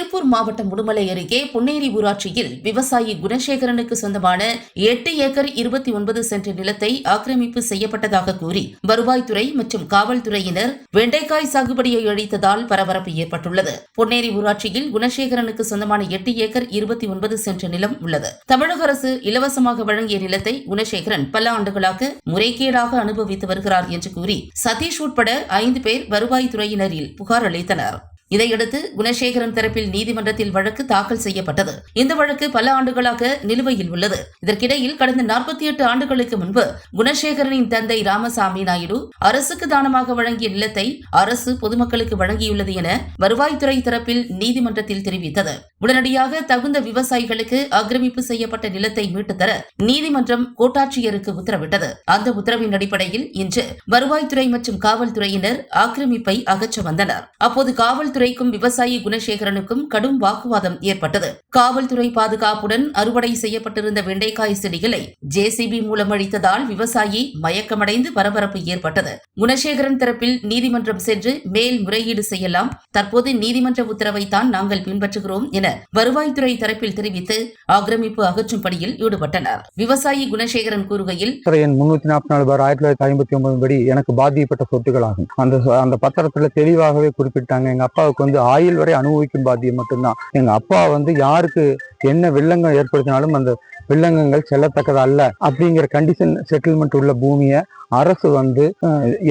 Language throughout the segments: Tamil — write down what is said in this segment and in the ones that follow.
திருப்பூர் மாவட்டம் உடுமலை அருகே பொன்னேரி ஊராட்சியில் விவசாயி குணசேகரனுக்கு சொந்தமான எட்டு ஏக்கர் இருபத்தி ஒன்பது சென்ற நிலத்தை ஆக்கிரமிப்பு செய்யப்பட்டதாக கூறி வருவாய்த்துறை மற்றும் காவல்துறையினர் வெண்டைக்காய் சாகுபடியை அழித்ததால் பரபரப்பு ஏற்பட்டுள்ளது. பொன்னேரி ஊராட்சியில் குணசேகரனுக்கு சொந்தமான எட்டு ஏக்கர் இருபத்தி ஒன்பது சென்ற நிலம் உள்ளது. தமிழக அரசு இலவசமாக வழங்கிய நிலத்தை குணசேகரன் பல ஆண்டுகளாக முறைகேடாக அனுபவித்து வருகிறார் என்று கூறி சதீஷ் உட்பட ஐந்து பேர் வருவாய்த்துறையினரில் புகார் அளித்தனர். இதையடுத்து குணசேகரன் தரப்பில் நீதிமன்றத்தில் வழக்கு தாக்கல் செய்யப்பட்டது. இந்த வழக்கு பல ஆண்டுகளாக நிலுவையில் உள்ளது. இதற்கிடையில் கடந்த நாற்பத்தி எட்டு ஆண்டுகளுக்கு முன்பு குணசேகரனின் தந்தை ராமசாமி நாயுடு அரசுக்கு தானமாக வழங்கிய நிலத்தை அரசு பொதுமக்களுக்கு வழங்கியுள்ளது என வருவாய்த்துறை தரப்பில் நீதிமன்றத்தில் தெரிவித்தது. உடனடியாக தகுந்த விவசாயிகளுக்கு ஆக்கிரமிப்பு செய்யப்பட்ட நிலத்தை மீட்டுத் தர நீதிமன்றம் கோட்டாட்சியருக்கு உத்தரவிட்டது. அந்த உத்தரவின் அடிப்படையில் இன்று வருவாய்த்துறை மற்றும் காவல்துறையினர் ஆக்கிரமிப்பை அகற்ற வந்தனர். அப்போது காவல்துறை காவல்துறைக்கும் விவசாயி குணசேகரனுக்கும் கடும் வாக்குவாதம் ஏற்பட்டது. காவல்துறை பாதுகாப்புடன் அறுவடை செய்யப்பட்டிருந்த வெண்டைக்காய் செடிகளை ஜேசிபி மூலம் அழித்ததால் விவசாயி மயக்கமடைந்து பரபரப்பு ஏற்பட்டது. குணசேகரன் தரப்பில் நீதிமன்றம் சென்று மேல் முறையீடு செய்யலாம் தற்போது நீதிமன்ற உத்தரவைத்தான் நாங்கள் பின்பற்றுகிறோம் என வருவாய்த்துறை தரப்பில் தெரிவித்து ஆக்கிரமிப்பு அகற்றும் பணியில் ஈடுபட்டனர். விவசாயி குணசேகரன் கூறுகையில் முன்னூத்தி நாற்பத்தி நாலு பார் ஆயிரத்தி தொள்ளாயிரத்தி ஐம்பத்தி ஒன்பது படி எனக்கு பாதிக்கப்பட்ட சொத்துக்கள் ஆகும் அந்த அந்த பத்திரத்துல தெளிவாகவே குறிப்பிட்டாங்க. எங்க அப்பா அப்பாவுக்கு வந்து ஆயுள் வரை அனுபவிக்கும் பாத்தியம் மட்டும்தான். எங்க அப்பா வந்து யாருக்கு என்ன வில்லங்கம் ஏற்படுத்தினாலும் அந்த வில்லங்கங்கள் செல்லத்தக்கது அல்ல. அப்படிங்கிற கண்டிஷன் செட்டில்மெண்ட் உள்ள பூமியை அரசு வந்து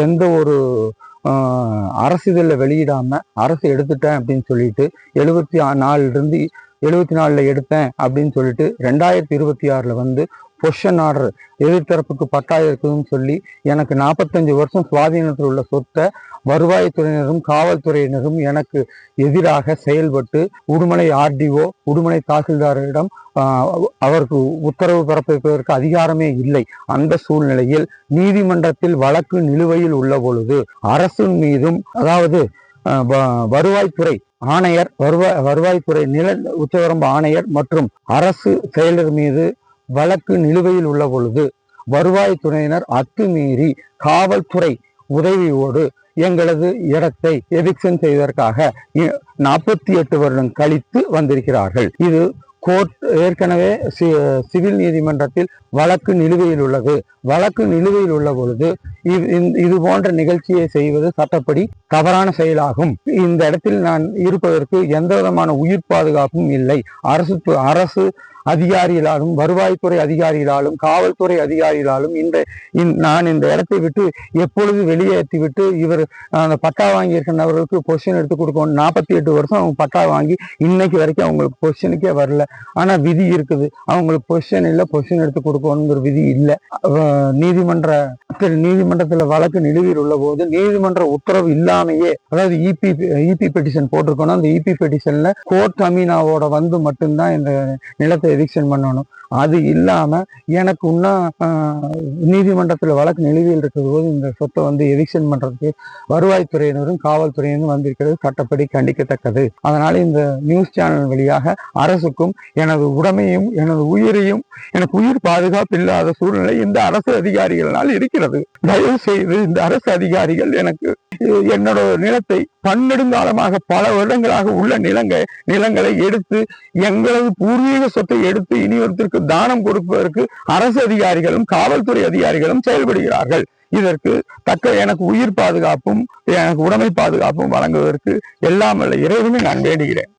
எந்த ஒரு அரசு அரசிதழில் வெளியிடாம அரசு எடுத்துட்டேன் அப்படின்னு சொல்லிட்டு எழுபத்தி நாலுல இருந்து எழுபத்தி நாலுல எடுத்தேன் அப்படின்னு சொல்லிட்டு ரெண்டாயிரத்தி இருபத்தி ஆறுல வந்து பொஷன் ஆர்டர் எதிர்த்தரப்புக்கு பட்டாய இருக்குதுன்னு சொல்லி எனக்கு நாற்பத்தஞ்சு வருஷம் சுவாதீனத்தில் உள்ள சொத்தை வருவாய்த்துறையினரும் காவல்துறையினரும் எனக்கு எதிராக செயல்பட்டு உடுமலை ஆர்டிஓ உடுமலை தாசில்தாரிடம் ஆஹ், அவருக்கு உத்தரவு பிறப்பிப்பதற்கு அதிகாரமே இல்லை. அந்த சூழ்நிலையில் நீதிமன்றத்தில் வழக்கு நிலுவையில் உள்ள பொழுது அரசின் மீதும் அதாவது வ- வருவாய்த்துறை ஆணையர் வருவாய் வருவாய்த்துறை நில உச்சவரம்பு ஆணையர் மற்றும் அரசு செயலர் மீது வழக்கு நிலுவையில் உள்ள பொழுது வருவாய்த்துறையினர் அத்துமீறி காவல்துறை உதவியோடு எங்களது இடத்தை எவிக்ஷன் செய்வதற்காக நாற்பத்தி எட்டு வருடம் கழித்து வந்திருக்கிறார்கள். இது கோர்ட் ஏற்கனவே சி- சிவில் நீதிமன்றத்தில் வழக்கு நிலுவையில் உள்ளது. வழக்கு நிலுவையில் உள்ள பொழுது இது போன்ற நிகழ்ச்சியை செய்வது சட்டப்படி தவறான செயலாகும். இந்த இடத்தில் நான் இருப்பதற்கு எந்த விதமான உயிர் பாதுகாப்பும் இல்லை. அரசு அரசு அதிகாரிகளாலும் வருவாய்த்துறை அதிகாரிகளாலும் காவல்துறை அதிகாரிகளாலும் இந்த நான் இந்த இடத்தை விட்டு எப்பொழுது வெளியேற்றி விட்டு இவர் அந்த பட்டா வாங்கியிருக்க நபர்களுக்கு பொசிஷன் எடுத்து கொடுக்கணும். நாற்பத்தி எட்டு வருஷம் அவங்க பட்டா வாங்கி இன்னைக்கு வரைக்கும் அவங்களுக்கு பொசிஷனுக்கே வரல. ஆனா விதி இருக்குது. அவங்களுக்கு பொசிஷன் இல்லை பொசிஷன் எடுத்து கொடுக்கணுங்கிற விதி இல்லை. நீதிமன்ற நீதிமன்றத்தில் வழக்கு நிலுவையில் உள்ள போது நீதிமன்ற உத்தரவு இல்லாமையே அதாவது இபி இபி பெட்டிஷன் போட்டிருக்கணும். அந்த இபி பெட்டிஷன்ல கோர்ட் அமீனாவோட வந்து மட்டும்தான் இந்த நிலத்தை எவிக்ஷன் பண்ணணும் அது இல்லாம எனக்கு இன்னும் ஆஹ், வழக்கு நிலுவையில் இருக்கிறது போது இந்த சொத்தை வந்து எவிக்ஷன் பண்றதுக்கு வருவாய்த்துறையினரும் காவல்துறையினரும் வந்திருக்கிறது சட்டப்படி கண்டிக்கத்தக்கது. அதனால இந்த நியூஸ் சேனல் வழியாக அரசுக்கும் எனது உடைமையும் எனது உயிரையும் எனக்கு உயிர் பாதுகாப்பு இல்லாத சூழ்நிலை இந்த அரசு அதிகாரிகளால் இருக்கிறது. தயவு செய்து இந்த அரசு அதிகாரிகள் எனக்கு என்னோட நிலத்தை பன்னெடுங்காலமாக பல வருடங்களாக உள்ள நிலங்க நிலங்களை எடுத்து எங்களது பூர்வீக சொத்தை எடுத்து இனி ஒருத்தருக்கு தானம் கொடுப்பதற்கு அரசு அதிகாரிகளும் காவல்துறை அதிகாரிகளும் செயல்படுகிறார்கள். இதற்கு தக்க எனக்கு உயிர் பாதுகாப்பும் எனக்கு உடைமை பாதுகாப்பும் வழங்குவதற்கு எல்லாம் வல்ல இறைவனை நான் வேண்டுகிறேன்.